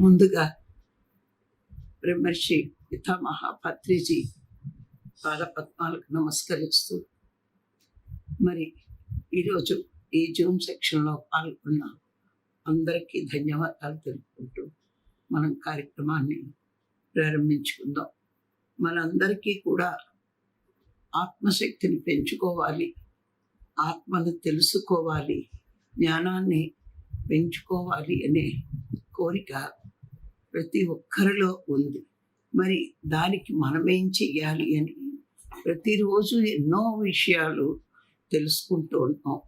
ముందుగా బ్రహ్మర్షి పితామహ పత్రిజీ పాదపద్మాలకు నమస్కరిస్తూ మరి ఈరోజు ఈ జూమ్ సెక్షన్లో పాల్గొన్న అందరికీ ధన్యవాదాలు తెలుపుకుంటూ మనం కార్యక్రమాన్ని ప్రారంభించుకుందాం. మనందరికీ కూడా ఆత్మశక్తిని పెంచుకోవాలి ఆత్మను తెలుసుకోవాలి జ్ఞానాన్ని పెంచుకోవాలి అనే కోరిక ప్రతి ఒక్కరిలో ఉంది. మరి దానికి మనమేం చెయ్యాలి అని ప్రతిరోజు ఎన్నో విషయాలు తెలుసుకుంటూ ఉన్నాం.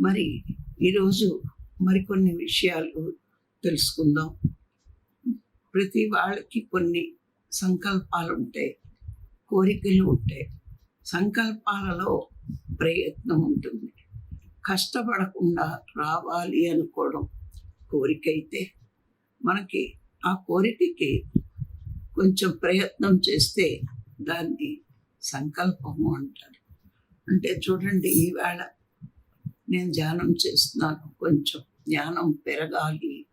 మరి ఈరోజు మరికొన్ని విషయాలు తెలుసుకుందాం. ప్రతి వాళ్ళకి కొన్ని సంకల్పాలు ఉంటాయి కోరికలు ఉంటాయి. సంకల్పాలలో ప్రయత్నం ఉంటుంది. కష్టపడకుండా రావాలి అనుకోవడం కోరిక అయితే మనకి ఆ కోరికకి కొంచెం ప్రయత్నం చేస్తే దాన్ని సంకల్పము అంటారు. అంటే చూడండి ఈవేళ నేను ధ్యానం చేస్తున్నాను కొంచెం జ్ఞానం పెరగాలి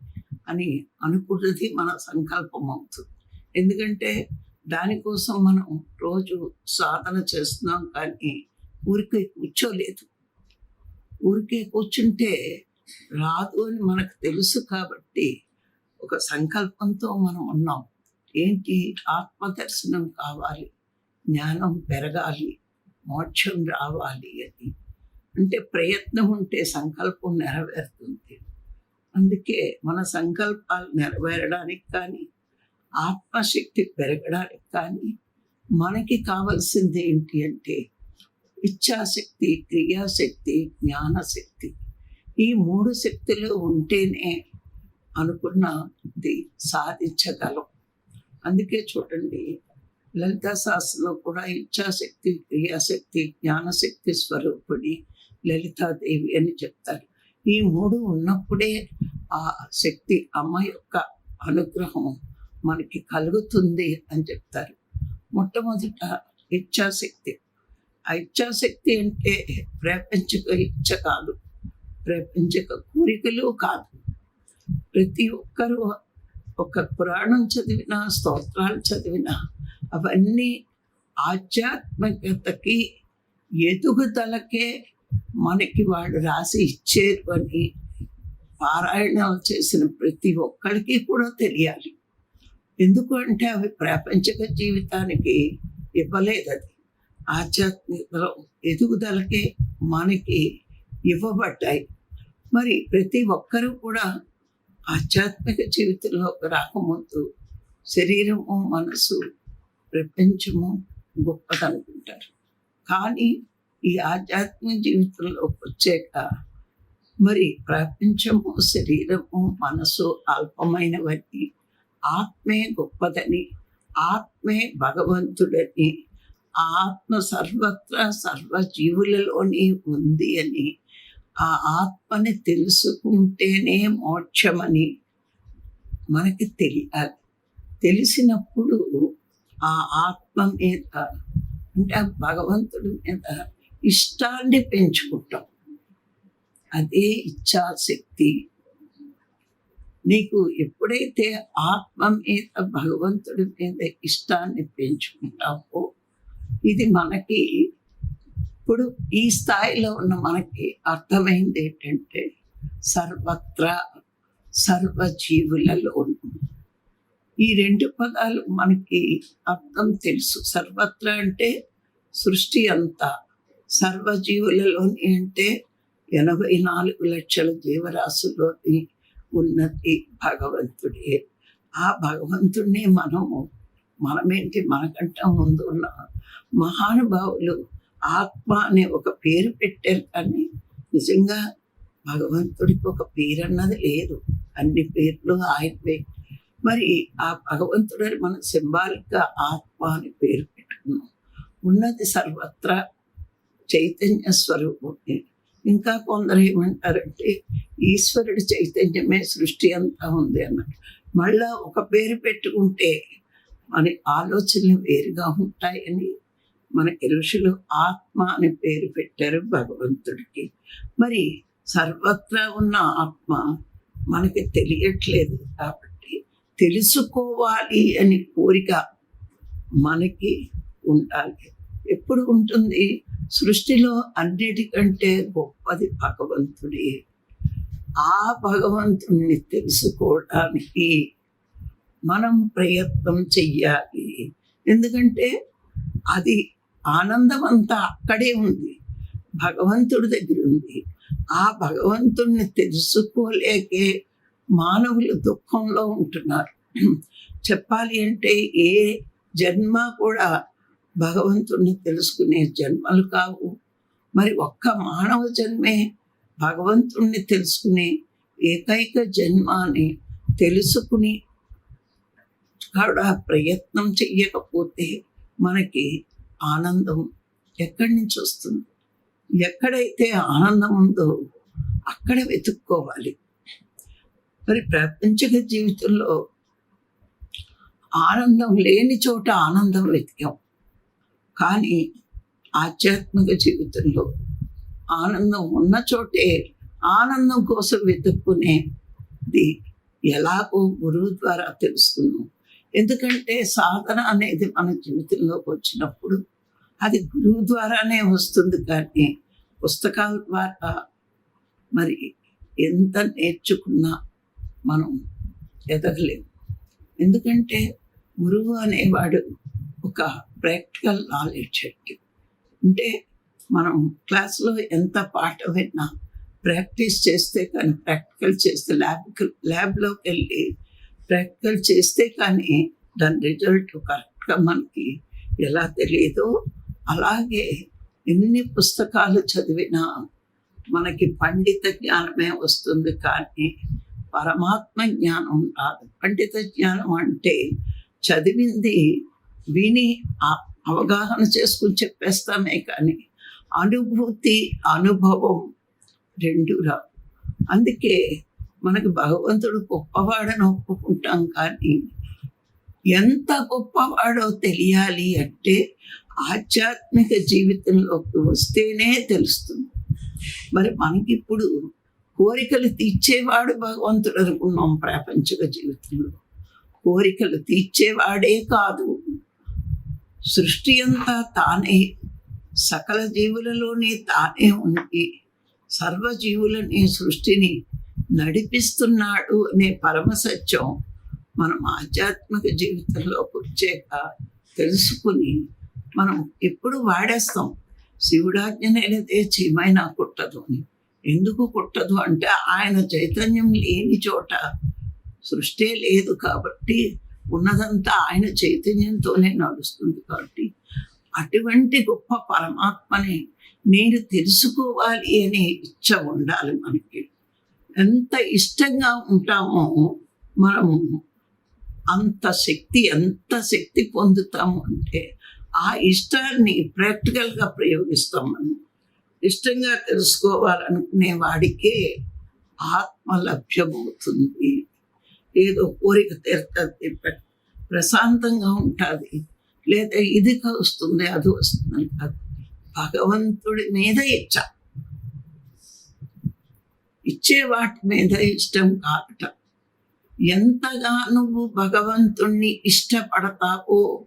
అని అనుకున్నది మన సంకల్పం అవుతుంది. ఎందుకంటే దానికోసం మనం రోజు సాధన చేస్తున్నాం కానీ ఊరికే కూర్చోలేదు. ఊరికే కూర్చుంటే రాదు అని మనకు తెలుసు కాబట్టి ఒక సంకల్పంతో మనం ఉన్నాం. ఏంటి? ఆత్మదర్శనం కావాలి. జ్ఞానం పెరగాలి. మోక్షం రావాలి అని. అంటే ప్రయత్నం ఉంటే సంకల్పం నెరవేరుతుంది. అందుకే మన సంకల్పాలు నెరవేరడానికి కానీ ఆత్మశక్తి పెరగడానికి కానీ మనకి కావాల్సింది ఏంటి అంటే ఇచ్ఛాశక్తి క్రియాశక్తి జ్ఞానశక్తి. ఈ మూడు శక్తులు ఉంటేనే అనుకున్నది సాధించగలం. అందుకే చూడండి లలితా శాస్త్రంలో కూడా ఇచ్ఛాశక్తి క్రియాశక్తి జ్ఞానశక్తి స్వరూపుడి లలితాదేవి అని చెప్తారు. ఈ మూడు ఉన్నప్పుడే ఆ శక్తి అమ్మ యొక్క అనుగ్రహం మనకి కలుగుతుంది అని చెప్తారు. మొట్టమొదట ఇచ్ఛాశక్తి. ఆ ఇచ్ఛాశక్తి అంటే ప్రపంచక ఇచ్చ కాదు. ప్రపంచక కోరికలు కాదు. ప్రతి ఒక్కరూ ఒక పురాణం చదివినా స్తోత్రాలు చదివినా అవన్నీ ఆధ్యాత్మికతకి ఎదుగుదలకే మనకి వాళ్ళు రాసి ఇచ్చేరు అని పారాయణాలు చేసిన ప్రతి ఒక్కరికి కూడా తెలియాలి. ఎందుకు అంటే అవి ప్రాపంచిక జీవితానికి ఇవ్వలేదు అది. ఆధ్యాత్మికలో ఎదుగుదలకే మనకి ఇవ్వబడ్డాయి. మరి ప్రతి ఒక్కరూ కూడా ఆధ్యాత్మిక జీవితంలో రాకముందు శరీరము మనసు ప్రపంచము గొప్పదనుకుంటారు. కానీ ఈ ఆధ్యాత్మిక జీవితంలోకి వచ్చాక మరి ప్రపంచము శరీరము మనసు అల్పమైనవన్నీ ఆత్మే గొప్పదని ఆత్మే భగవంతుడని ఆత్మ సర్వత్రా సర్వజీవులలోని ఉంది అని ఆ ఆత్మని తెలుసుకుంటేనే మోక్షమని మనకి తెలియాలి. తెలిసినప్పుడు ఆ ఆత్మ మీద అంటే ఆ భగవంతుడి మీద ఇష్టాన్ని పెంచుకుంటాం. అదే ఇచ్ఛాశక్తి. నీకు ఎప్పుడైతే ఆత్మ మీద భగవంతుడి మీద ఇష్టాన్ని పెంచుకుంటావో ఇది మనకి ఇప్పుడు ఈ స్థాయిలో ఉన్న మనకి అర్థమైంది ఏంటంటే సర్వత్రా సర్వజీవులలో ఈ రెండు పదాలు మనకి అర్థం తెలుసు. సర్వత్రా అంటే సృష్టి అంతా. సర్వజీవులలోని అంటే ఎనభై నాలుగు లక్షల జీవరాశుల్లోని ఉన్నది భగవంతుడే. ఆ భగవంతుడిని మనము మనమేంటి మనకంటే ముందు ఉన్న మహానుభావులు ఆత్మ అనే ఒక పేరు పెట్టారు కానీ నిజంగా భగవంతుడికి ఒక పేరు అన్నది లేదు. అన్ని పేర్లు ఆయనవే. మరి ఆ భగవంతుడని మనం సింబాలిక్గా ఆత్మ అని పేరు పెట్టుకున్నాం. ఉన్నది సర్వత్రా చైతన్య స్వరూపమే ఇంకా కొందరు ఏమంటారంటే ఈశ్వరుడి చైతన్యమే సృష్టి అంతా ఉంది అన్నట్టు. మళ్ళా ఒక పేరు పెట్టుకుంటే మన ఆలోచనలు వేరుగా ఉంటాయని మనకి ఋషులు ఆత్మ అని పేరు పెట్టారు భగవంతుడికి. మరి సర్వత్రా ఉన్న ఆత్మ మనకి తెలియట్లేదు కాబట్టి తెలుసుకోవాలి అని కోరిక మనకి ఉండాలి. ఎప్పుడు ఉంటుంది? సృష్టిలో అన్నిటికంటే గొప్పది భగవంతుడి. ఆ భగవంతుణ్ణి తెలుసుకోవడానికి మనం ప్రయత్నం చెయ్యాలి. ఎందుకంటే అది ఆనందం అంతా అక్కడే ఉంది. భగవంతుడి దగ్గర ఉంది. ఆ భగవంతుణ్ణి తెలుసుకోలేకే మానవులు దుఃఖంలో ఉంటున్నారు. చెప్పాలి అంటే ఏ జన్మ కూడా భగవంతుణ్ణి తెలుసుకునే జన్మలు కావు. మరి ఒక్క మానవ జన్మే భగవంతుణ్ణి తెలుసుకునే ఏకైక జన్మ అని తెలుసుకుని కూడా ప్రయత్నం చెయ్యకపోతే మనకి ఆనందం ఎక్కడి నుంచి వస్తుంది? ఎక్కడైతే ఆనందం ఉందో అక్కడ వెతుక్కోవాలి. మరి ప్రాపంచిక జీవితంలో ఆనందం లేని చోట ఆనందం వెతికాం. కానీ ఆధ్యాత్మిక జీవితంలో ఆనందం ఉన్న చోటే ఆనందం కోసం వెతుక్కునేది ఎలాగో గురువు ద్వారా తెలుసుకున్నాం. ఎందుకంటే సాధన అనేది మన జీవితంలోకి వచ్చినప్పుడు అది గురువు ద్వారానే వస్తుంది కానీ పుస్తకాల ద్వారా మరి ఎంత నేర్చుకున్నా మనం ఎదగలేము. ఎందుకంటే గురువు అనేవాడు ఒక ప్రాక్టికల్ నాలెడ్జ్ అండి అంటే మనం క్లాస్లో ఎంత పాట విన్నా ప్రాక్టీస్ చేస్తే కానీ ప్రాక్టికల్ చేస్తే ల్యాబ్ ల్యాబ్లోకి వెళ్ళి ప్రాక్టికల్ చేస్తే కానీ దాని రిజల్ట్ కరెక్ట్గా మనకి ఎలా తెలియదో అలాగే ఎన్ని పుస్తకాలు చదివినా మనకి పండిత జ్ఞానమే వస్తుంది కానీ పరమాత్మ జ్ఞానం రాదు. పండిత జ్ఞానం అంటే చదివింది విని అవగాహన చేసుకుని చెప్పేస్తామే కానీ అనుభూతి అనుభవం రెండు రావు. అందుకే మనకి భగవంతుడు గొప్పవాడని ఒప్పుకుంటాం కానీ ఎంత గొప్పవాడో తెలియాలి అంటే ఆధ్యాత్మిక జీవితంలోకి వస్తేనే తెలుస్తుంది. మరి మనకిప్పుడు కోరికలు తీర్చేవాడు భగవంతుడు అనుకున్నాం ప్రాపంచిక జీవితంలో. కోరికలు తీర్చేవాడే కాదు. సృష్టి అంతా తానే సకల జీవులలోనే తానే ఉండి సర్వజీవులని సృష్టిని నడిపిస్తున్నాడు అనే పరమ సత్యం మనం ఆధ్యాత్మిక జీవితంలో వచ్చాక తెలుసుకుని మనం ఎప్పుడు వాడేస్తాం. శివుడాజ్ఞనేదే చీమైనా కుట్టదు అని. ఎందుకు కుట్టదు అంటే ఆయన చైతన్యం లేని చోట సృష్టి లేదు కాబట్టి ఉన్నదంతా ఆయన చైతన్యంతోనే నడుస్తుంది కాబట్టి అటువంటి గొప్ప పరమాత్మని నేను తెలుసుకోవాలి అనే ఇచ్చ ఉండాలి మనకి. ఎంత ఇష్టంగా ఉంటామో మనము అంత శక్తి ఎంత శక్తి పొందుతాము అంటే ఆ ఇష్టాన్ని ప్రాక్టికల్గా ప్రయోగిస్తాం మనం ఇష్టంగా తెలుసుకోవాలనుకునే వాడికే ఆత్మ లభ్యమవుతుంది ఏదో కోరిక తీరుతుంది ప్రశాంతంగా ఉంటుంది. లేదా ఇది వస్తుంది అది వస్తుంది కాదు. భగవంతుడి మీద ఇచ్చ. ఇచ్చే వాటి మీద ఇష్టం కాదట. ఎంతగా నువ్వు భగవంతుణ్ణి ఇష్టపడతావో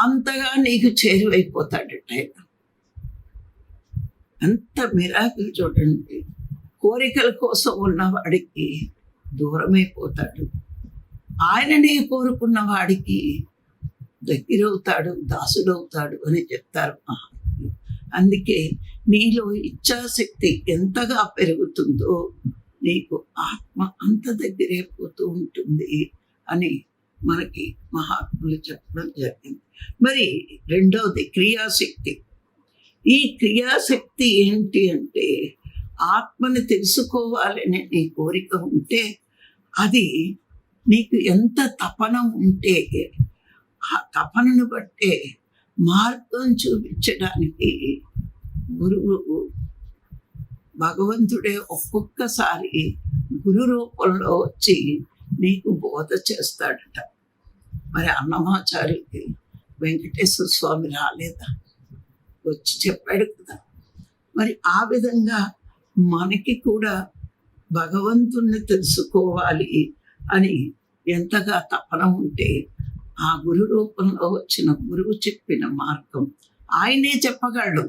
అంతగా నీకు చేరువైపోతాడట ఆయన. ఎంత మిరాకులు చూడండి. కోరికల కోసం ఉన్నవాడికి దూరమైపోతాడు. ఆయననే కోరుకున్న వాడికి దగ్గరవుతాడు దాసుడవుతాడు అని చెప్తారు మహాత్ములు. అందుకే నీలో ఇచ్ఛాశక్తి ఎంతగా పెరుగుతుందో నీకు ఆత్మ అంత దగ్గరే పోతూ ఉంటుంది అని మనకి మహాత్ములు చెప్పడం జరిగింది. మరి రెండవది క్రియాశక్తి. ఈ క్రియాశక్తి ఏంటి అంటే ఆత్మని తెలుసుకోవాలనే నీ కోరిక ఉంటే అది నీకు ఎంత తపన ఉంటే ఆ తపనను బట్టే మార్గం చూపించడానికి గురువు భగవంతుడే ఒక్కొక్కసారి గురు రూపంలో వచ్చి నీకు బోధ చేస్తాడట మరి అన్నమాచార్యుడికి వెంకటేశ్వర స్వామి రాలేదా వచ్చి చెప్పాడు కదా మరి ఆ విధంగా మనకి కూడా భగవంతుణ్ణి తెలుసుకోవాలి అని ఎంతగా తపన ఉంటే ఆ గురు రూపంలో వచ్చిన గురువు చెప్పిన మార్గం ఆయనే చెప్పగలడు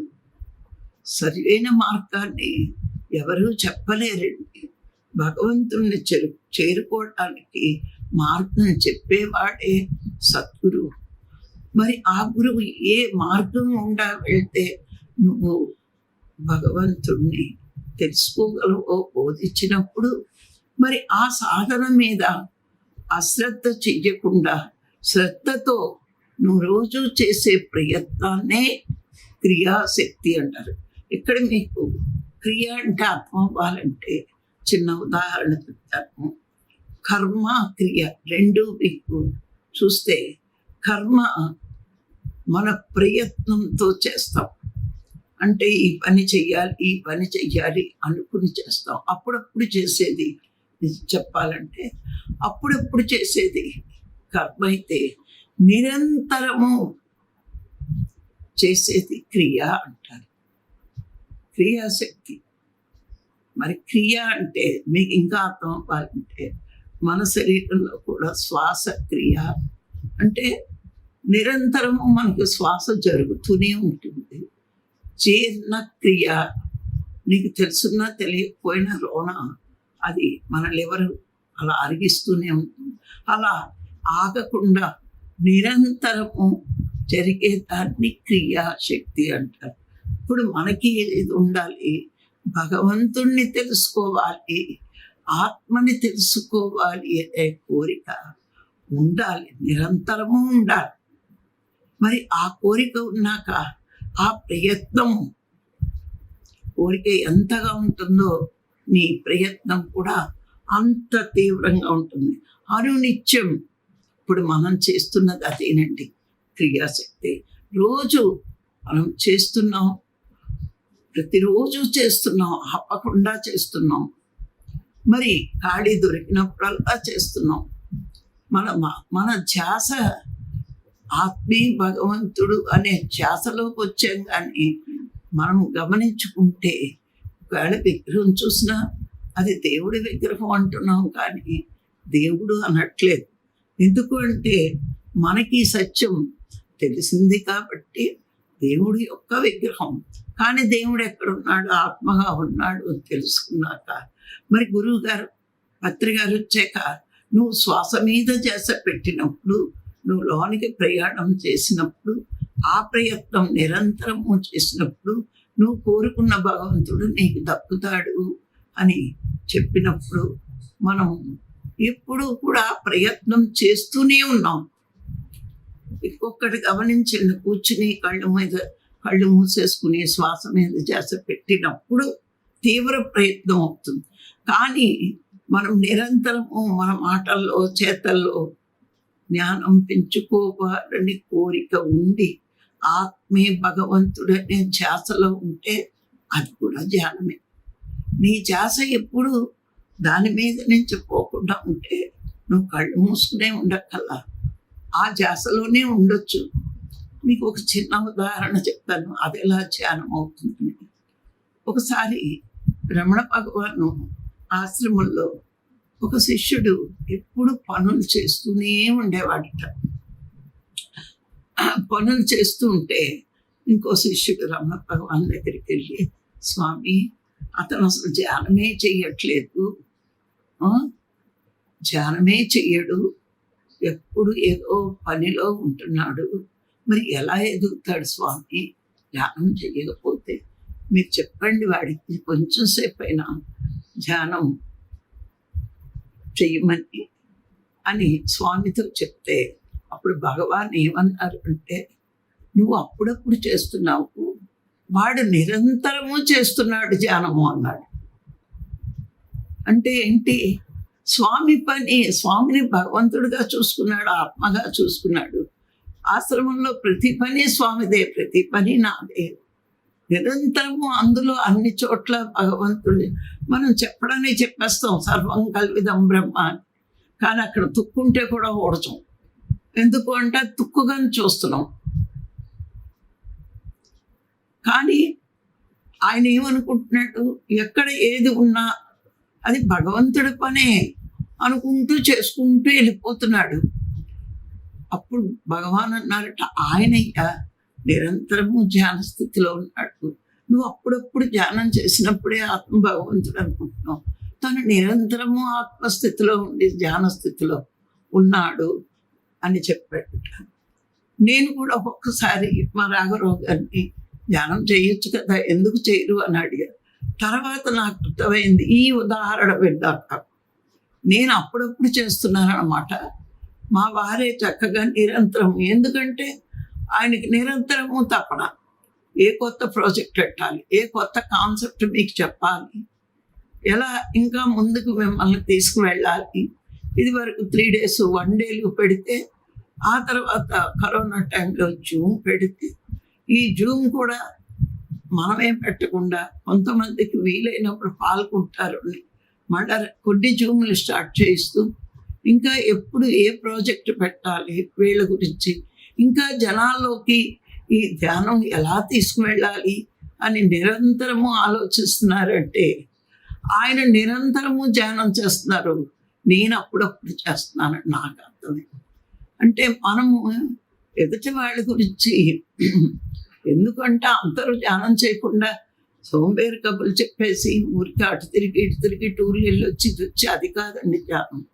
సరైన మార్గాన్ని ఎవరూ చెప్పలేరండి. భగవంతుణ్ణి చేరు చేరుకోవటానికి మార్గం చెప్పేవాడే సద్గురువు. మరి ఆ గురువు ఏ మార్గం ఉండా వెళ్తే నువ్వు భగవంతుణ్ణి తెలుసుకోగలవో బోధించినప్పుడు మరి ఆ సాధన మీద అశ్రద్ధ చెయ్యకుండా శ్రద్ధతో నువ్వు రోజు చేసే ప్రయత్నాన్నే క్రియాశక్తి అంటారు. ఇక్కడ మీకు క్రియ అంటే అర్థం అవ్వాలంటే చిన్న ఉదాహరణ చెప్తాను. కర్మ క్రియ రెండు మీకు చూస్తే కర్మ మన ప్రయత్నంతో చేస్తాం. అంటే ఈ పని చెయ్యాలి ఈ పని చెయ్యాలి అనుకుని చేస్తాం. అప్పుడప్పుడు చేసేది ఇది చెప్పాలంటే అప్పుడప్పుడు చేసేది కర్మ అయితే నిరంతరము చేసేది క్రియ అంటారు. క్రియాశక్తి. మరి క్రియ అంటే మీకు ఇంకా అర్థం అవ్వాలంటే మన శరీరంలో కూడా శ్వాస క్రియ అంటే నిరంతరము మనకు శ్వాస జరుగుతూనే ఉంటుంది. జీర్ణ క్రియ నీకు తెలుసున్నా తెలియకపోయినా రోణ అది మన లివర్ అలా అరిగిస్తూనే ఉంటుంది. అలా ఆగకుండా నిరంతరము జరిగే దాన్ని క్రియాశక్తి అంటారు. ఇప్పుడు మనకి ఇది ఉండాలి. భగవంతుణ్ణి తెలుసుకోవాలి. ఆత్మని తెలుసుకోవాలి అనే కోరిక ఉండాలి. నిరంతరము ఉండాలి. మరి ఆ కోరిక ఉన్నాక ఆ ప్రయత్నం కోరిక ఎంతగా ఉంటుందో నీ ప్రయత్నం కూడా అంత తీవ్రంగా ఉంటుంది. అనునిత్యం. ఇప్పుడు మనం చేస్తున్నది అదేనండి క్రియాశక్తి. రోజు మనం చేస్తున్నాం ప్రతిరోజు చేస్తున్నాం ఆపకుండా చేస్తున్నాం. మరి ఖాళీ దొరికినప్పుడల్లా చేస్తున్నాం. మన మన ధ్యాస ఆత్మీయ భగవంతుడు అనే ధ్యాసలోకి వచ్చాం కానీ మనం గమనించుకుంటే ఒకవేళ విగ్రహం చూసినా అది దేవుడి విగ్రహం అంటున్నాం కానీ దేవుడు అనట్లేదు. ఎందుకు అంటే మనకి సత్యం తెలిసింది కాబట్టి దేవుడి యొక్క విగ్రహం. కానీ దేవుడు ఎక్కడున్నాడు? ఆత్మగా ఉన్నాడు అని తెలుసుకున్నాక. మరి గురువు గారు పత్రి గారు వచ్చాక నువ్వు శ్వాస మీద చేస పెట్టినప్పుడు నువ్వు లోనికి ప్రయాణం చేసినప్పుడు ఆ ప్రయత్నం నిరంతరము చేసినప్పుడు నువ్వు కోరుకున్న భగవంతుడు నీకు దక్కుతాడు అని చెప్పినప్పుడు మనం ఎప్పుడూ కూడా ప్రయత్నం చేస్తూనే ఉన్నాం. ఇంకొకటి గమనించండి కూర్చుని కళ్ళు మీద కళ్ళు మూసేసుకుని శ్వాస మీద చేస పెట్టినప్పుడు తీవ్ర ప్రయత్నం అవుతుంది. కానీ మనం నిరంతరము మన మాటల్లో చేతల్లో జ్ఞానం పెంచుకోవాలని కోరిక ఉండి ఆత్మే భగవంతుడనే అనే ధ్యాసలో ఉంటే అది కూడా ధ్యానమే. నీ ధ్యాస ఎప్పుడు దాని మీద నుంచి పోకుండా ఉంటే నువ్వు కళ్ళు మూసుకునే ఉండక్కల్లా ఆ జాసలోనే ఉండొచ్చు. మీకు ఒక చిన్న ఉదాహరణ చెప్తాను. అది ఎలా ధ్యానం అవుతుంది? ఒకసారి రమణ భగవాను ఆశ్రమంలో ఒక శిష్యుడు ఎప్పుడు పనులు చేస్తూనే ఉండేవాడట. పనులు చేస్తూ ఉంటే ఇంకో శిష్యుడు రమణ భగవాన్ దగ్గరికి వెళ్ళి స్వామి అతను అసలు ధ్యానమే చెయ్యట్లేదు. ధ్యానమే చెయ్యడు. ఎప్పుడు ఏదో పనిలో ఉంటున్నాడు. మరి ఎలా ఎదుగుతాడు స్వామి? ధ్యానం చేయకపోతే మీరు చెప్పండి వాడికి కొంచెం సేపు అయినా ధ్యానం చెయ్యమని అని స్వామితో చెప్తే అప్పుడు భగవాన్ ఏమన్నారు అంటే నువ్వు అప్పుడప్పుడు చేస్తున్నావు. వాడు నిరంతరము చేస్తున్నాడు ధ్యానము అన్నాడు. అంటే ఏంటి? స్వామి పని స్వామిని భగవంతుడిగా చూసుకున్నాడు ఆత్మగా చూసుకున్నాడు. ఆశ్రమంలో ప్రతి పని స్వామిదే ప్రతి పని నాదే. నిరంతరము అందులో అన్ని చోట్ల భగవంతుడి. మనం చెప్పడానికి చెప్పేస్తాం సర్వం కల్విదం బ్రహ్మ కానీ అక్కడ తుక్కుంటే కూడా ఓడచం ఎందుకు అంటే తుక్కుగా చూస్తున్నాం. కానీ ఆయన ఏమనుకుంటున్నాడు? ఎక్కడ ఏది ఉన్నా అది భగవంతుడి పనే. అనుకుంటూ చేసుకుంటూ వెళ్ళిపోతున్నాడు. అప్పుడు భగవాన్ అన్నారట ఆయనయ్య నిరంతరము ధ్యాన స్థితిలో ఉన్నాడు. నువ్వు అప్పుడప్పుడు ధ్యానం చేసినప్పుడే ఆత్మ భగవంతుడు అనుకుంటున్నావు. తను నిరంతరము ఆత్మస్థితిలో ఉండి ధ్యాన స్థితిలో ఉన్నాడు అని చెప్పాడు నేను కూడా ఒక్కొక్కసారి మా రాఘరావు గారిని ధ్యానం చేయొచ్చు కదా ఎందుకు చేయరు? అని అడిగారు. తర్వాత నాకు అర్థమైంది. ఈ ఉదాహరణ విన్నాక నేను అప్పుడప్పుడు చేస్తున్నాను అనమాట మా వారే చక్కగా నిరంతరం ఎందుకంటే ఆయనకి నిరంతరము తపన. ఏ కొత్త ప్రాజెక్ట్ పెట్టాలి ఏ కొత్త కాన్సెప్ట్ మీకు చెప్పాలి ఎలా ఇంకా ముందుకు మిమ్మల్ని తీసుకువెళ్ళాలి. ఇది వరకు త్రీ డేస్ వన్ డేలు పెడితే ఆ తర్వాత కరోనా టైంలో జూమ్ పెడితే ఈ జూమ్ కూడా మనమేం పెట్టకుండా కొంతమందికి వీలైనప్పుడు పాల్గొంటారు మళ్ళా కొన్ని జూములు స్టార్ట్ చేస్తూ ఇంకా ఎప్పుడు ఏ ప్రాజెక్ట్ పెట్టాలి వీళ్ళ గురించి ఇంకా జనాల్లోకి ఈ ధ్యానం ఎలా తీసుకువెళ్ళాలి అని నిరంతరము ఆలోచిస్తున్నారంటే ఆయన నిరంతరము ధ్యానం చేస్తున్నారు. నేను అప్పుడప్పుడు చేస్తున్నాను నాకు అర్థం. అంటే మనము ఎదుటి వాళ్ళ గురించి ఎందుకంటే అందరూ ధ్యానం చేయకుండా సోంబేరు కబులు చెప్పేసి ఊరికి అటు తిరిగి ఇటు తిరిగి టూర్లు వెళ్ళి వచ్చి వచ్చి అది కాదండి ధ్యానం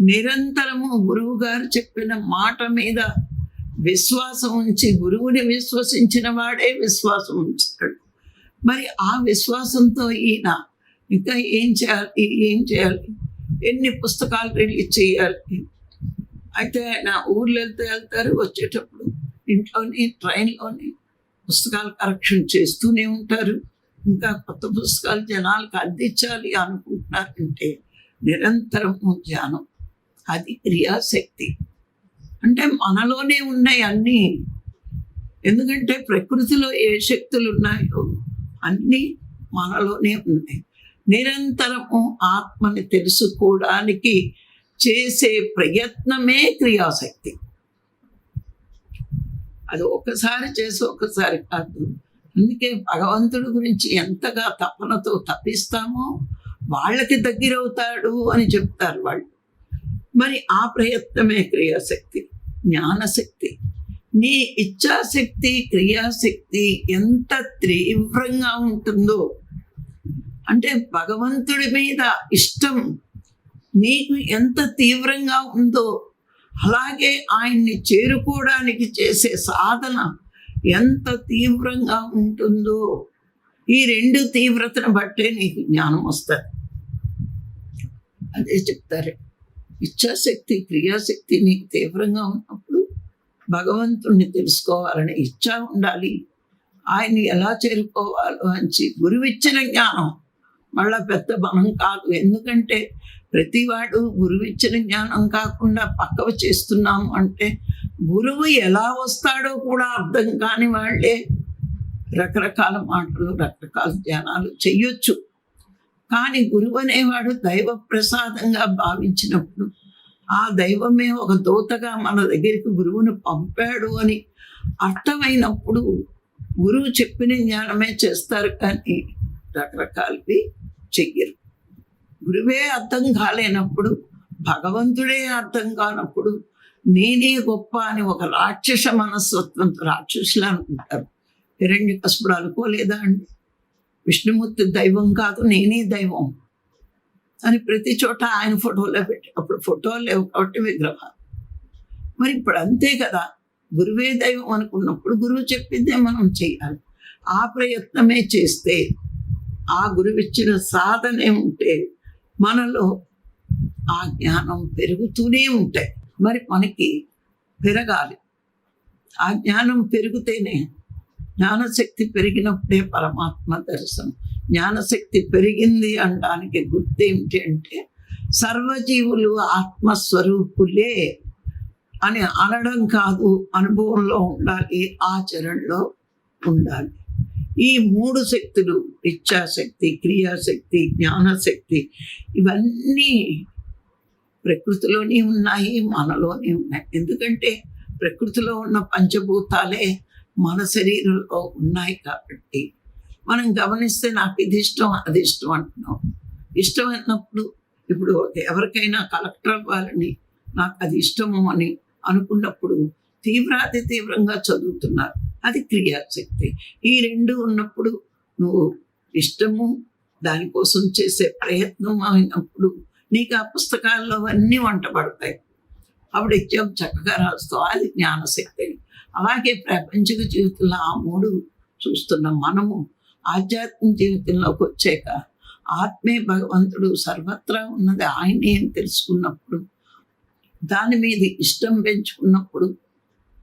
నిరంతరము గురువు గారు చెప్పిన మాట మీద విశ్వాసం ఉంచి గురువుని విశ్వసించిన వాడే విశ్వాసం ఉంచుతాడు. మరి ఆ విశ్వాసంతో ఈయన ఇంకా ఏం చేయాలి? ఏం చేయాలి? ఎన్ని పుస్తకాలు రిలీజ్ చేయాలి? అయితే నా ఊర్లో వెళ్తే వెళ్తారు వచ్చేటప్పుడు ఇంట్లోని ట్రైన్లోని పుస్తకాలు కరెక్షన్ చేస్తూనే ఉంటారు. ఇంకా కొత్త పుస్తకాలు జనాలకు అందించాలి అనుకుంటున్నారంటే నిరంతరము ధ్యానం. అది క్రియాశక్తి. అంటే మనలోనే ఉన్నాయి అన్నీ. ఎందుకంటే ప్రకృతిలో ఏ శక్తులు ఉన్నాయో అన్నీ మనలోనే ఉన్నాయి. నిరంతరము ఆత్మని తెలుసుకోవడానికి చేసే ప్రయత్నమే క్రియాశక్తి. అది ఒకసారి చేసి ఒక్కసారి కాదు. అందుకే భగవంతుడి గురించి ఎంతగా తపనతో తప్పిస్తామో వాళ్ళకి దగ్గరవుతాడు అని చెప్తారు వాళ్ళు. మరి ఆ ప్రయత్నమే క్రియాశక్తి జ్ఞానశక్తి. నీ ఇచ్ఛాశక్తి క్రియాశక్తి ఎంత తీవ్రంగా ఉంటుందో. అంటే భగవంతుడి మీద ఇష్టం నీకు ఎంత తీవ్రంగా ఉందో అలాగే ఆయన్ని చేరుకోవడానికి చేసే సాధన ఎంత తీవ్రంగా ఉంటుందో. ఈ రెండు తీవ్రతను బట్టే నీకు జ్ఞానం వస్తుంది. అదే చెప్తారు. ఇచ్ఛాశక్తి క్రియాశక్తి నీకు తీవ్రంగా ఉన్నప్పుడు భగవంతుణ్ణి తెలుసుకోవాలని ఇచ్చ ఉండాలి. ఆయన్ని ఎలా చేరుకోవాలో అని గురువిచ్చిన జ్ఞానం. మళ్ళా పెద్ద బలం కాదు. ఎందుకంటే ప్రతివాడు గురువిచ్చిన జ్ఞానం కాకుండా పక్కవ చేస్తున్నాము అంటే గురువు ఎలా వస్తాడో కూడా అర్థం కాని వాళ్ళే రకరకాల మాటలు రకరకాల ధ్యానాలు చెయ్యొచ్చు. కానీ గురువు అనేవాడు దైవ ప్రసాదంగా భావించినప్పుడు ఆ దైవమే ఒక దూతగా మన దగ్గరికి గురువును పంపాడు అని అర్థమైనప్పుడు గురువు చెప్పిన జ్ఞానమే చేస్తారు కానీ రకరకాలవి చెయ్యరు. గురువే అర్థం కాలేనప్పుడు భగవంతుడే అర్థం కానప్పుడు నేనే గొప్ప అని ఒక రాక్షస మనస్తత్వంతో రాక్షసులు అనుకుంటారు. హిరణ్య కసుపుడు అనుకోలేదా అండి? విష్ణుమూర్తి దైవం కాదు నేనే దైవం అని ప్రతి చోట ఆయన ఫోటోలో పెట్టి అప్పుడు ఫోటోలు లేవు కాబట్టి విగ్రహాలు. మరి ఇప్పుడు అంతే కదా గురువే దైవం అనుకున్నప్పుడు గురువు చెప్పిందే మనం చేయాలి. ఆ ప్రయత్నమే చేస్తే ఆ గురువిచ్చిన సాధనే ఉంటే మనలో ఆ జ్ఞానం పెరుగుతూనే ఉంటాయి మరి మనకి పెరగాలి. ఆ జ్ఞానం పెరిగితేనే జ్ఞానశక్తి పెరిగినప్పుడే పరమాత్మ దర్శనం. జ్ఞానశక్తి పెరిగింది అనడానికి గుర్తు ఏమిటి అంటే సర్వజీవులు ఆత్మస్వరూపులే అని అనడం కాదు అనుభవంలో ఉండాలి ఆచరణలో ఉండాలి. ఈ మూడు శక్తులు ఇచ్ఛాశక్తి క్రియాశక్తి జ్ఞానశక్తి ఇవన్నీ ప్రకృతిలోనే ఉన్నాయి మనలోనే ఉన్నాయి. ఎందుకంటే ప్రకృతిలో ఉన్న పంచభూతాలే మన శరీరంలో ఉన్నాయి కాబట్టి మనం గమనిస్తే నాకు ఇది ఇష్టం అది ఇష్టం అంటున్నాం. ఇష్టం అన్నప్పుడు ఇప్పుడు ఎవరికైనా కలెక్టర్ అవ్వాలని నాకు అది ఇష్టము అని అనుకున్నప్పుడు తీవ్రాతి తీవ్రంగా చదువుతున్నారు. అది క్రియాశక్తి. ఈ రెండు ఉన్నప్పుడు నువ్వు ఇష్టము దానికోసం చేసే ప్రయత్నం అయినప్పుడు నీకు ఆ పుస్తకాల్లో అన్నీ వంట పడతాయి. అప్పుడు ఎగ్జామ్ చక్కగా రాస్తావు అది జ్ఞానశక్తి. అలాగే ప్రపంచక జీవితంలో ఆ మూడు చూస్తున్న మనము ఆధ్యాత్మిక జీవితంలోకి వచ్చాక ఆత్మే భగవంతుడు సర్వత్రా ఉన్నది ఆయనే అని తెలుసుకున్నప్పుడు దాని మీద ఇష్టం పెంచుకున్నప్పుడు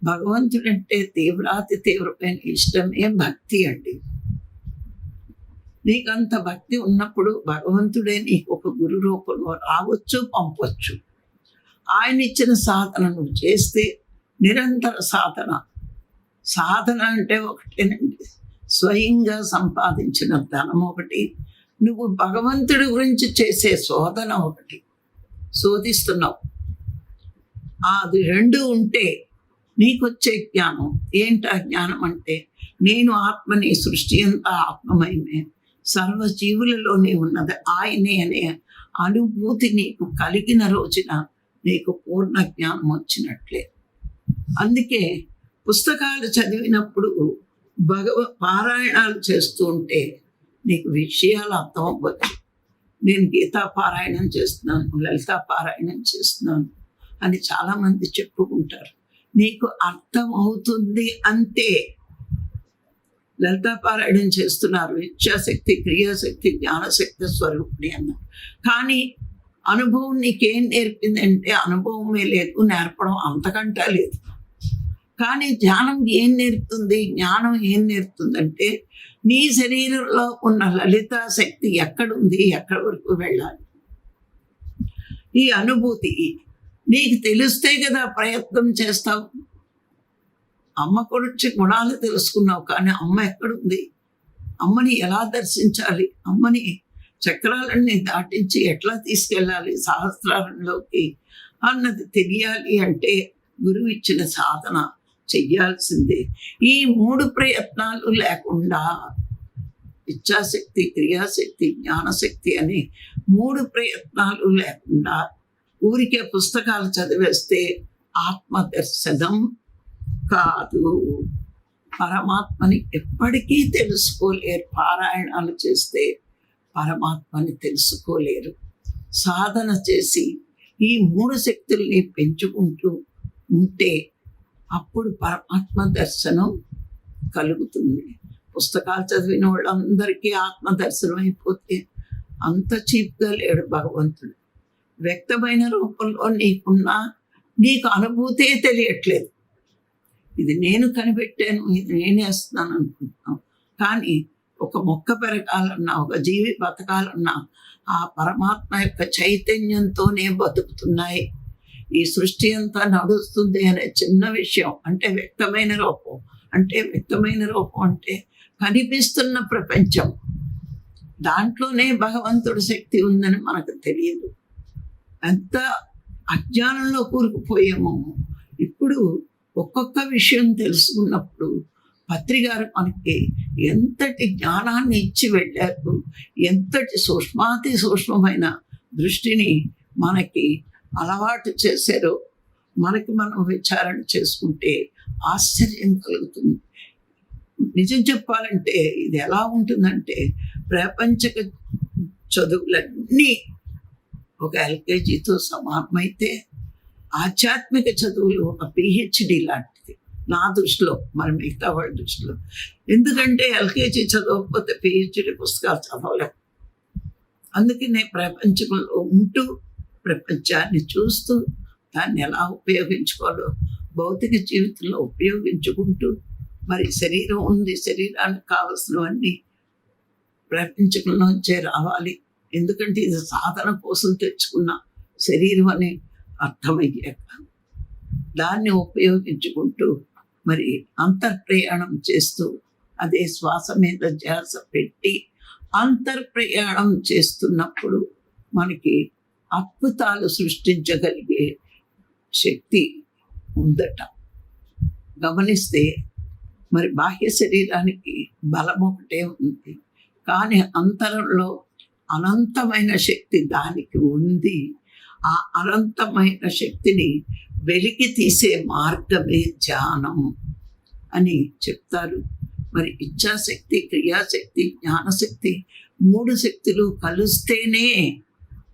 భగవంతుడంటే తీవ్రాతి తీవ్రమైన ఇష్టమే భక్తి అండి. నీకంత భక్తి ఉన్నప్పుడు భగవంతుడే నీకు ఒక గురు రూపంలో రావచ్చు పంపవచ్చు ఆయన ఇచ్చిన సాధన నువ్వు చేస్తే నిరంతర సాధన. సాధన అంటే ఒకటేనండి. స్వయంగా సంపాదించిన ధనం ఒకటి నువ్వు భగవంతుడి గురించి చేసే శోధన ఒకటి. శోధిస్తున్నావు. అది రెండు ఉంటే నీకొచ్చే జ్ఞానం. ఏంటి ఆ జ్ఞానం అంటే నేను ఆత్మని సృష్టి అంతా ఆత్మమయమే. సర్వజీవులలోనే ఉన్నది ఆయనే అనే అనుభూతి నీకు కలిగిన రోజున నీకు పూర్ణ జ్ఞానం వచ్చినట్లే. అందుకే పుస్తకాలు చదివినప్పుడు భగవ పారాయణాలు చేస్తూ ఉంటే నీకు విషయాలు అర్థం అవ్వచ్చు నేను గీతా పారాయణం చేస్తున్నాను లలితా పారాయణం చేస్తున్నాను అని చాలామంది చెప్పుకుంటారు. నీకు అర్థం అవుతుంది అంతే లలితాపారాయణం చేస్తున్నారు. ఇచ్చాశక్తి క్రియాశక్తి జ్ఞానశక్తి స్వరూపిణి అన్నారు కానీ అనుభవం నీకేం నేర్పిందంటే అనుభవమే లేదు నేర్పడం అంతకంటా లేదు. కానీ ధ్యానం ఏం నేర్పుతుంది? జ్ఞానం ఏం నేర్పుతుందంటే నీ శరీరంలో ఉన్న లలిత శక్తి ఎక్కడుంది? ఎక్కడి వరకు వెళ్ళాలి? ఈ అనుభూతి నీకు తెలిస్తే కదా ప్రయత్నం చేస్తావు. అమ్మ గురించి గుణాలు తెలుసుకున్నావు కానీ అమ్మ ఎక్కడుంది? అమ్మని ఎలా దర్శించాలి? అమ్మని చక్రాలన్నీ దాటించి ఎట్లా తీసుకెళ్ళాలి సహస్రాలంలోకి అన్నది తెలియాలి అంటే గురువు ఇచ్చిన సాధన చెయ్యాల్సిందే. ఈ మూడు ప్రయత్నాలు లేకుండా ఇచ్ఛాశక్తి క్రియాశక్తి జ్ఞానశక్తి అనే మూడు ప్రయత్నాలు లేకుండా ఊరికే పుస్తకాలు చదివేస్తే ఆత్మదర్శనం కాదు. పరమాత్మని ఎప్పటికీ తెలుసుకోలేరు. పారాయణాలు చేస్తే పరమాత్మని తెలుసుకోలేరు. సాధన చేసి ఈ మూడు శక్తుల్ని పెంచుకుంటూ ఉంటే అప్పుడు పరమాత్మ దర్శనం కలుగుతుంది. పుస్తకాలు చదివిన వాళ్ళందరికీ ఆత్మ దర్శనం అయిపోతే అంత చీప్గా లేడు భగవంతుడు. వ్యక్తమైన రూపంలో నీకున్నా నీకు అనుభూతే తెలియట్లేదు. ఇది నేను కనిపెట్టాను ఇది నేనేస్తున్నాను అనుకుంటున్నాను కానీ ఒక మొక్క పెరగాలన్నా ఒక జీవి బతకాలన్నా ఆ పరమాత్మ యొక్క చైతన్యంతోనే బతుకుతున్నాయి. ఈ సృష్టి అంతా నడుస్తుంది అనే చిన్న విషయం అంటే వ్యక్తమైన రూపం అంటే వ్యక్తమైన రూపం అంటే కనిపిస్తున్న ప్రపంచం. దాంట్లోనే భగవంతుడి శక్తి ఉందని మనకు తెలియదు. ఎంత అజ్ఞానంలో కూరుకుపోయామో. ఇప్పుడు ఒక్కొక్క విషయం తెలుసుకున్నప్పుడు పత్రిగారు మనకి ఎంతటి జ్ఞానాన్ని ఇచ్చి వెళ్ళారు ఎంతటి సూక్ష్మాతి సూక్ష్మమైన దృష్టిని మనకి అలవాటు చేశారో మనకి మనం విచారణ చేసుకుంటే ఆశ్చర్యం కలుగుతుంది. నిజం చెప్పాలంటే ఇది ఎలా ఉంటుందంటే ప్రపంచక చదువులన్నీ ఒక ఎల్కేజీతో సమానమైతే ఆధ్యాత్మిక చదువులు ఒక పిహెచ్డి లాంటిది. నా దృష్టిలో మరి మిగతా వాళ్ళ దృష్టిలో. ఎందుకంటే ఎల్కేజీ చదవకపోతే పిహెచ్డి పుస్తకాలు చదవలేం. అందుకనే ప్రపంచంలో ఉంటూ ప్రపంచాన్ని చూస్తూ దాన్ని ఎలా ఉపయోగించుకోవాలో భౌతిక జీవితంలో ఉపయోగించుకుంటూ మరి శరీరం ఉంది శరీరానికి కావలసినవన్నీ ప్రపంచంలోంచే రావాలి. ఎందుకంటే ఇది సాధన కోసం తెచ్చుకున్న శరీరం అని అర్థమయ్యాక దాన్ని ఉపయోగించుకుంటూ మరి అంతర్ప్రయాణం చేస్తూ అదే శ్వాస మీద ధ్యాస పెట్టి అంతర్ప్రయాణం చేస్తున్నప్పుడు మనకి అద్భుతాలు సృష్టించగలిగే శక్తి ఉందట. గమనిస్తే మరి బాహ్య శరీరానికి బలం ఒకటే ఉంది. కానీ అంతరంలో అనంతమైన శక్తి దానికి ఉంది. ఆ అనంతమైన శక్తిని వెలికి తీసే మార్గమే ధ్యానం అని చెప్తారు. మరి ఇచ్ఛాశక్తి క్రియాశక్తి జ్ఞానశక్తి మూడు శక్తులు కలిస్తేనే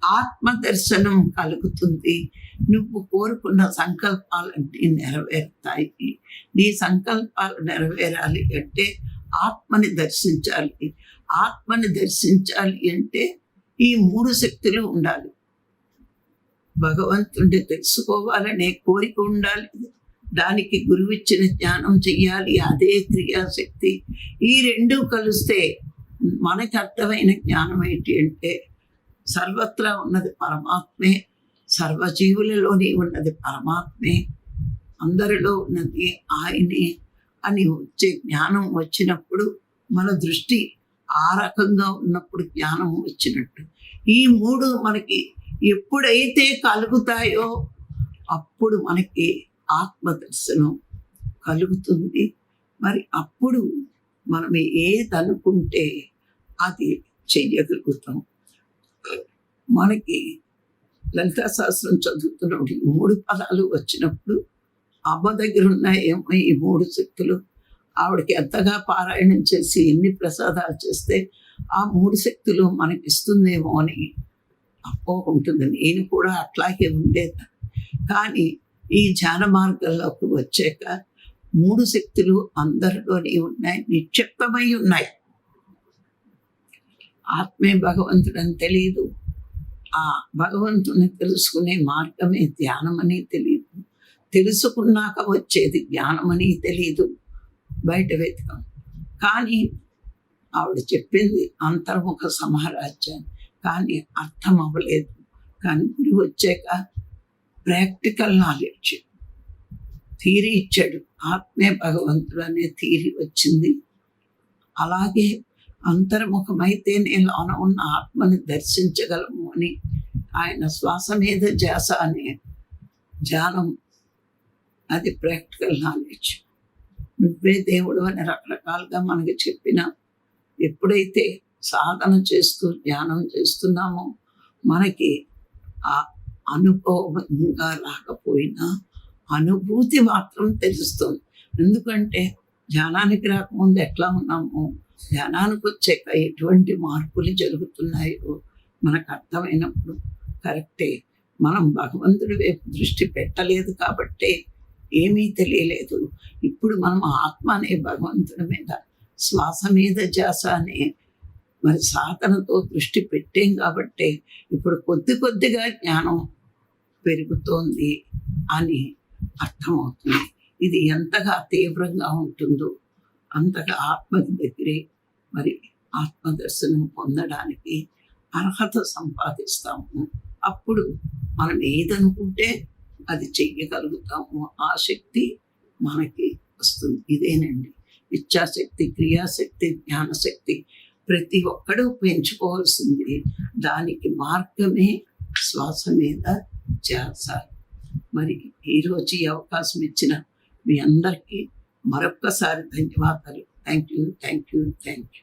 ఆత్మ దర్శనం కలుగుతుంది. నువ్వు కోరుకున్న సంకల్పాలన్నీ నెరవేరుతాయి. నీ సంకల్పాలు నెరవేరాలి అంటే ఆత్మని దర్శించాలి. ఆత్మని దర్శించాలి అంటే ఈ మూడు శక్తులు ఉండాలి. భగవంతుడిని తెలుసుకోవాలనే కోరిక ఉండాలి. దానికి గురువిచ్చిన జ్ఞానం చెయ్యాలి. అదే క్రియాశక్తి. ఈ రెండు కలిస్తే మనకి అర్థమైన జ్ఞానం ఏంటి అంటే సర్వత్రా ఉన్నది పరమాత్మే సర్వజీవులలోని ఉన్నది పరమాత్మే అందరిలో ఉన్నది ఆయనే అని వచ్చే జ్ఞానం వచ్చినప్పుడు మన దృష్టి ఆ రకంగా ఉన్నప్పుడు జ్ఞానం వచ్చినట్టు. ఈ మూడు మనకి ఎప్పుడైతే కలుగుతాయో అప్పుడు మనకి ఆత్మదర్శనం కలుగుతుంది. మరి అప్పుడు మనం ఏదనుకుంటే అది చెయ్యగలుగుతాం. మనకి లలితా శాస్త్రం చదువుతున్నప్పుడు ఈ మూడు పదాలు వచ్చినప్పుడు అమ్మ దగ్గర ఉన్నాయేమో ఈ మూడు శక్తులు? ఆవిడకి ఎంతగా పారాయణం చేసి ఎన్ని ప్రసాదాలు చేస్తే ఆ మూడు శక్తులు మనకి ఇస్తుందేమో అని అప్పో ఉంటుంది. నేను కూడా అట్లాగే ఉండేది. కానీ ఈ ధ్యాన మార్గంలోకి వచ్చాక మూడు శక్తులు అందరిలోనే ఉన్నాయి నిక్షిప్తమై ఉన్నాయి. ఆత్మే భగవంతుడని తెలియదు ఆ భగవంతుని తెలుసుకునే మార్గమే ధ్యానం అని తెలియదు తెలుసుకున్నాక వచ్చేది జ్ఞానం అని తెలియదు బయట వెతకం. కానీ ఆవిడ చెప్పింది అంతర్ముఖ సమారాజ్యం కానీ అర్థం అవ్వలేదు. కానీ గురువు వచ్చాక ప్రాక్టికల్ నాలెడ్జ్ థీరీ ఇచ్చాడు. ఆత్మే భగవంతుడు అనే థీరీ వచ్చింది. అలాగే అంతర్ముఖమైతే నేను లోన ఉన్న ఆత్మని దర్శించగలము అని ఆయన శ్వాస మీద జాస అనే ధ్యానం అది ప్రాక్టికల్ నాలెడ్జ్. నువ్వే దేవుడు అని రకరకాలుగా మనకి చెప్పిన ఎప్పుడైతే సాధన చేస్తూ ధ్యానం చేస్తున్నామో మనకి ఆ అనుభవంగా రాకపోయినా అనుభూతి మాత్రం తెలుస్తుంది. ఎందుకంటే ధ్యానానికి రాకముందు ఎట్లా ఉన్నామో ధ్యానానికి వచ్చాక ఎటువంటి మార్పులు జరుగుతున్నాయో మనకు అర్థమైనప్పుడు కరెక్టే. మనం భగవంతుడి వైపు దృష్టి పెట్టలేదు కాబట్టే ఏమీ తెలియలేదు. ఇప్పుడు మనం ఆత్మ అనే భగవంతుడి మీద శ్వాస మీద జాస అనే మరి సాధనతో దృష్టి పెట్టాం కాబట్టి ఇప్పుడు కొద్ది కొద్దిగా జ్ఞానం పెరుగుతోంది అని అర్థమవుతుంది. ఇది ఎంతగా తీవ్రంగా ఉంటుందో అంతగా ఆత్మకి దగ్గరే మరి ఆత్మదర్శనం పొందడానికి అర్హత సంపాదిస్తాము. అప్పుడు మనం ఏదనుకుంటే అది చెయ్యగలుగుతాము. ఆ శక్తి మనకి వస్తుంది. ఇదేనండి. ఇచ్చాశక్తి క్రియాశక్తి జ్ఞానశక్తి ప్రతి ఒక్కడూ పెంచుకోవాల్సింది. దానికి మార్గమే శ్వాస మీద చేస్తారు మరి ఈరోజు ఈ అవకాశం ఇచ్చిన మీ అందరికీ మరొక్కసారి ధన్యవాదాలు. Thank you thank you thank you.